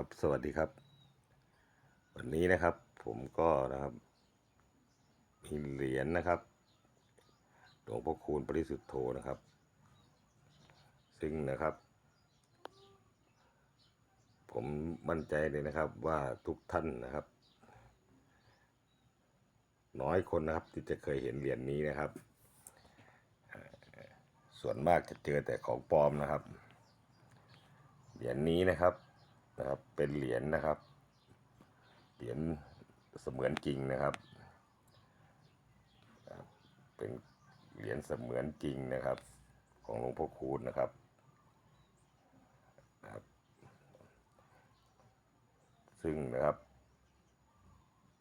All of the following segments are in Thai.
ครับสวัสดีครับ วันนี้นะครับ ผมก็นะครับมีเหรียญนะครับหลวงพ่อคูณปริสุทธโธนะครับ ซึ่งนะครับ ผมมั่นใจเลยนะครับว่าทุกท่านนะครับ น้อยคนนะครับที่จะเคยเห็นเหรียญนี้นะครับ ส่วนมากจะเจอแต่ของปลอมนะครับเหรียญนี้นะครับ นะครับเป็นเหรียญนะครับ เหรียญเสมือนจริงนะครับ เป็นเหรียญเสมือนจริงนะครับ ของหลวงพ่อคูณนะครับนะครับ ซึ่งนะครับ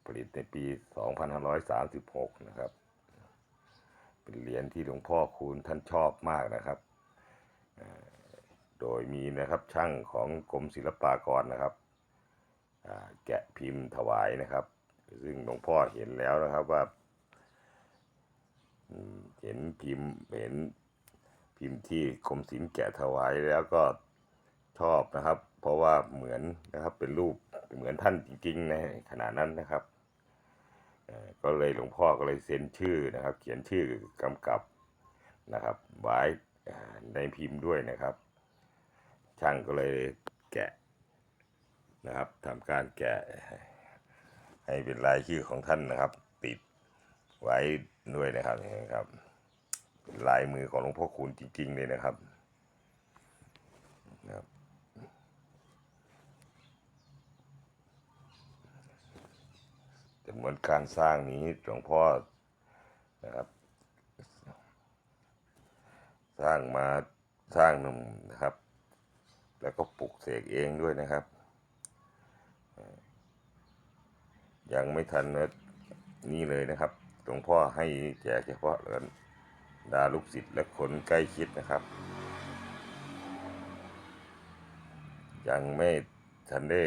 ผลิตในปี 2536 นะครับ เป็นเหรียญที่หลวงพ่อคูณท่านชอบมากนะครับ โดยมีนะครับช่างของกรมศิลปากรนะครับแกะพิมพ์ถวายนะครับ ซึ่งหลวงพ่อเห็นแล้วนะครับว่าเห็นพิมพ์เห็นพิมพ์ที่กรมศิลป์แกะถวายแล้วก็ชอบนะครับ เพราะว่าเหมือนนะครับเป็นรูปเหมือนท่านจริงๆในขณะนั้นนะครับก็เลยหลวงพ่อก็เลยเซ็นชื่อนะครับ เขียนชื่อกำกับนะครับไว้ในพิมพ์ด้วยนะครับ ช่างก็เลยแกะนะครับทำการแกะให้เป็นลายชื่อของท่านนะครับ ติดไว้ด้วยนะครับนี่นะครับลายมือของหลวงพ่อคูณจริง ๆ เลยนะครับนะครับจำนวนการสร้างนี้หลวงพ่อนะครับสร้างมาสร้างนะครับ แล้วก็ปลุกเสกเองด้วยนะครับ ยังไม่ทันนี่เลยนะครับหลวงพ่อให้แจกเฉพาะดาลูกศิษย์และคนใกล้ชิดนะครับ ยังไม่ทันได้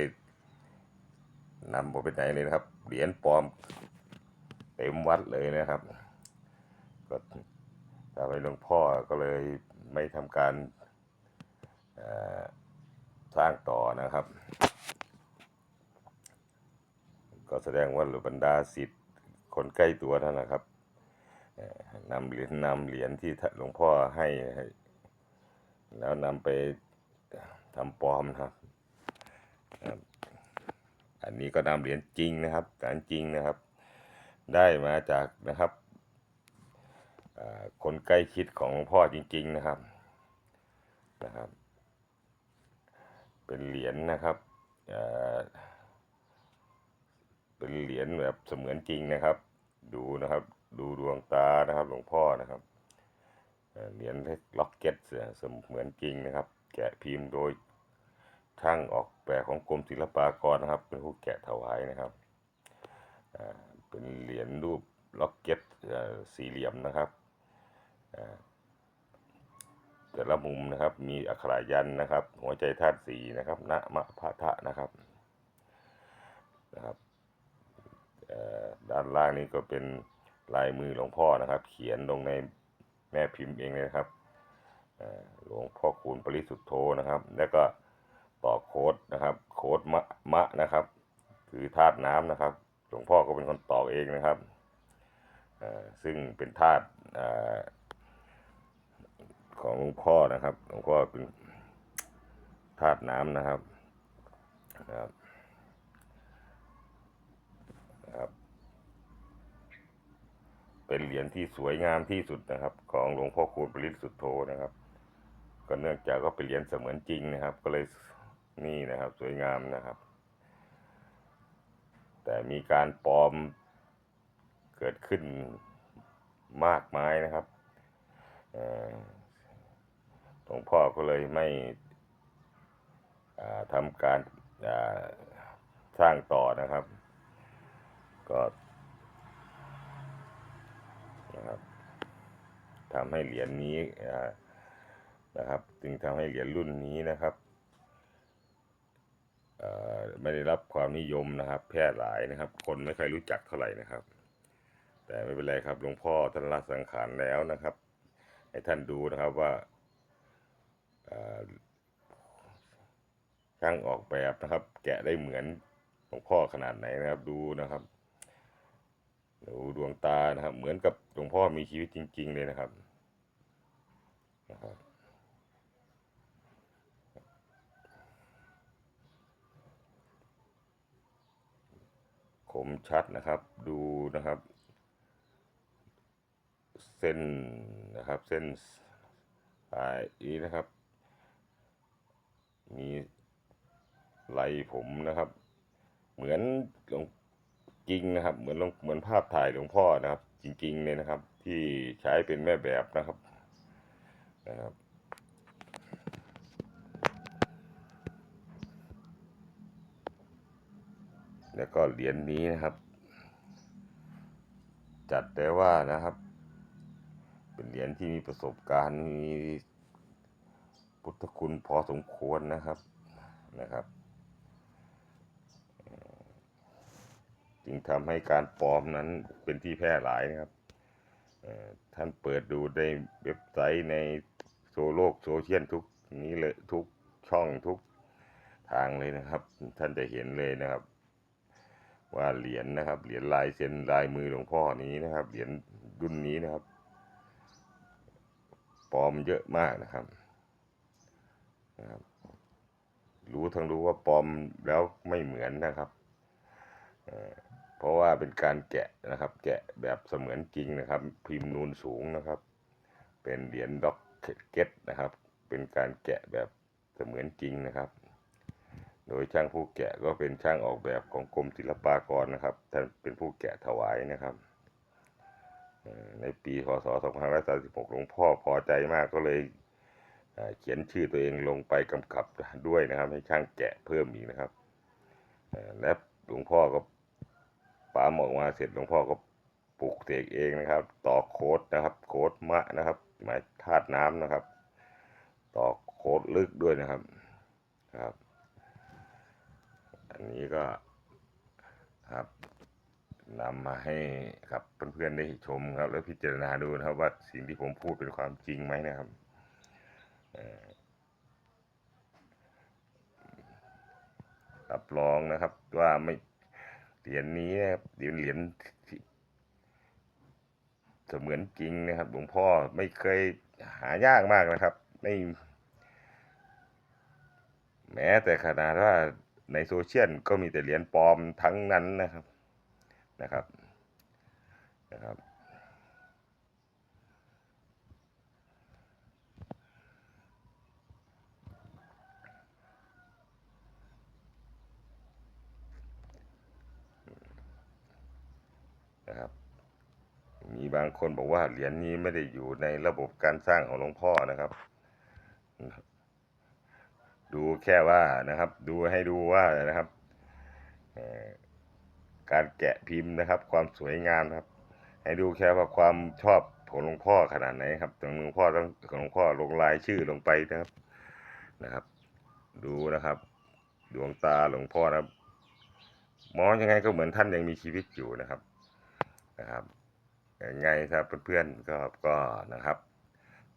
นำไปไหนเลยนะครับ เหรียญปลอมเต็มวัดเลยนะครับ ก็ทำให้หลวงพ่อก็เลยไม่ทำการ สร้างต่อนะครับ ก็แสดงว่าบรรดาศิษย์คนใกล้ตัวนั่นนะครับนำเหรียญนำเหรียญที่หลวงพ่อให้ให้แล้วนำไปทำปลอมนะครับ อันนี้ก็นำเหรียญจริงนะครับการจริงนะครับ ได้มาจากนะครับคนใกล้ชิดของหลวงพ่อจริง ๆนะครับนะครับ เป็นเหรียญนะครับเอ่อเป็นเหรียญแบบเสมือนจริงนะครับ ดูนะครับ ดูดวงตานะครับ หลวงพ่อนะครับเหรียญล็อกเก็ตเสมือนจริงนะครับ แกะพิมพ์โดยช่างออกแบบของกรมศิลปากรนะครับ เป็นผู้แกะถวายนะครับอ่าเป็นเหรียญรูปล็อกเก็ตสี่เหลี่ยมนะครับ แต่ละมุมนะครับ มีอักขระยันนะครับ หัวใจธาตุสีนะครับณมะพะทะนะครับนะครับด้านล่างนี้ก็เป็นลายมือหลวงพ่อนะครับ เขียนลงในแม่พิมพ์เองเลยนะครับหลวงพ่อคูณปริสุทธโธนะครับ แล้วก็ต่อโค้ดนะครับ โค้ดมะมะนะครับ คือธาตุน้ำนะครับ หลวงพ่อก็เป็นคนต่อเองนะครับซึ่งเป็นธาตุอ่อ ของหลวงพ่อนะครับหลวงพ่อเป็นธาตุน้ำนะครับนะครับครับเป็นเหรียญที่สวยงามที่สุดนะครับ ของหลวงพ่อคูณปริสุทธโธนะครับ ก็เนื่องจากก็เป็นเหรียญเสมือนจริงนะครับ ก็เลยนี่นะครับ สวยงามนะครับ แต่มีการปลอมเกิดขึ้นมากมายนะครับ เอ่อ ลวงพ่อก็เลยไม่ทำการสร้างต่อนะครับ ก็นะครับทำให้เหรียญนี้นะครับ จึงทำให้เหรียญรุ่นนี้นะครับไม่ได้รับความนิยมนะครับ แพร่หลายนะครับ คนไม่ค่อยรู้จักเท่าไหร่นะครับ แต่ไม่เป็นไรครับหลวงพ่อท่านละสังขารแล้วนะครับ ให้ท่านดูนะครับว่า ช่างออกแบบนะครับ แกะได้เหมือนหลวงพ่อขนาดไหนนะครับดูนะครับดูดวงตานะครับ เหมือนกับหลวงพ่อมีชีวิตจริง ๆ เลยนะครับนะครับคมชัดนะครับดูนะครับ เส้นนะครับเส้นสายนี้นะครับ มีไหลผมนะครับ เหมือนหลวงจริงนะครับ เหมือนลงเหมือนภาพถ่ายหลวงพ่อนะครับ จริงๆเลยนะครับ ที่ใช้เป็นแม่แบบนะครับนะครับแล้วก็เหรียญนี้นะครับ จัดได้ว่านะครับ เป็นเหรียญที่มีประสบการณ์มี พุทธคุณพอสมควรนะครับนะครับ จึงทำให้การปลอมนั้นเป็นที่แพร่หลายนะครับท่านเปิดดูในเว็บไซต์ในโซโลกโซเชียลทุกนี้เลยทุกช่องทุกทางเลยนะครับ ท่านจะเห็นเลยนะครับ ว่าเหรียญนะครับเหรียญลายเซ็นลายมือหลวงพ่อนี้นะครับเหรียญรุ่นนี้นะครับปลอมเยอะมากนะครับ นะครับรู้ทั้งรู้ว่าปลอมแล้วไม่เหมือนนะครับเพราะว่าเป็นการแกะนะครับ แกะแบบเสมือนจริงนะครับ พิมพ์นูนสูงนะครับ เป็นเหรียญด็อกเก็ตนะครับ เป็นการแกะแบบเสมือนจริงนะครับ โดยช่างผู้แกะก็เป็นช่างออกแบบของกรมศิลปากรนะครับท่านเป็นผู้แกะถวายนะครับเอ่อในปี พศ 2536หลวงพ่อพอใจมากก็เลย เขียนชื่อตัวเองลงไปกำกับด้วยนะครับ ให้ช่างแกะเพิ่มอีกนะครับและหลวงพ่อก็ปาหมอกมาเสร็จหลวงพ่อก็ปลูกเสกเองนะครับ ต่อโค้ดนะครับ โค้ดมะนะครับ หมายธาตุน้ำนะครับ ต่อโค้ดลึกด้วยนะครับครับ อันนี้ก็ครับนำมาให้ครับเพื่อนๆได้ชมครับ แล้วพิจารณาดูนะครับว่าสิ่งที่ผมพูดเป็นความจริงไหมนะครับ รับรองนะครับว่าไม่เหรียญนี้นะครับเหรียญเหรียญเสมือนจริงนะครับ หลวงพ่อไม่เคยหายากมากนะครับ ไม่แม้แต่ขนาดว่าในโซเชียลก็มีแต่เหรียญปลอมทั้งนั้นนะครับนะครับนะครับ นะครับ มีบางคนบอกว่าเหรียญนี้ไม่ได้อยู่ในระบบการสร้างของหลวงพ่อนะครับ ดูแค่ว่านะครับ ดูให้ดูว่านะครับการแกะพิมพ์นะครับ ความสวยงามครับ ให้ดูแค่ว่าความชอบของหลวงพ่อขนาดไหนครับของหลวงพ่อต้องของหลวงพ่อลงลายชื่อลงไปนะครับนะครับ ดูนะครับ ดวงตาหลวงพ่อนะครับมองยังไงก็เหมือนท่านยังมีชีวิตอยู่นะครับ นะครับยังไงถ้าเพื่อนๆก็ก็นะครับ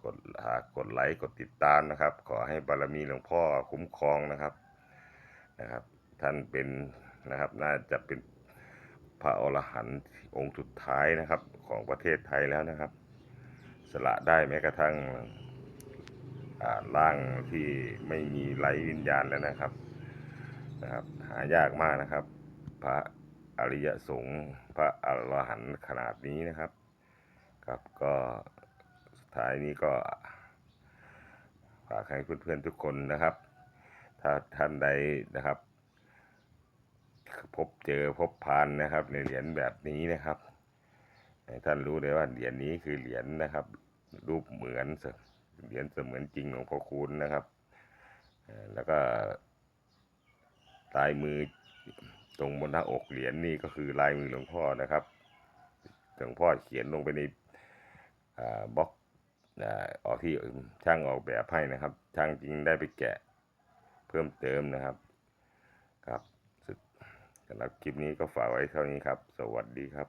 กดหากกดไลค์กดติดตามนะครับ ขอให้บารมีหลวงพ่อคุ้มครองนะครับนะครับ ท่านเป็นนะครับน่าจะเป็นพระอรหันต์องค์สุดท้ายนะครับของประเทศไทยแล้วนะครับ สละได้แม้กระทั่งอ่าร่างที่ไม่มีไร้วิญญาณแล้วนะครับนะครับ หายากมากนะครับ พระ อริยสงฆ์พระอรหันต์ขนาดนี้นะครับ ครับก็สุดท้ายนี้ก็ฝากให้เพื่อนๆทุกคนนะครับ ถ้าท่านใดนะครับ พบเจอพบพานนะครับ ในเหรียญแบบนี้นะครับท่านรู้เลยว่าเหรียญนี้คือเหรียญนะครับ รูปเหมือนเหรียญเสมือนจริงของพ่อคุณนะครับ แล้วก็ลายมือ ตรงบนหน้าอกเหรียญนี่ก็คือลายมือหลวงพ่อนะครับหลวงพ่อเขียนลงไปในบล็อกออกที่ช่างออกแบบให้นะครับ ช่างจริงได้ไปแกะเพิ่มเติมนะครับ ครับสำหรับคลิปนี้ก็ฝากไว้เท่านี้ครับ สวัสดีครับ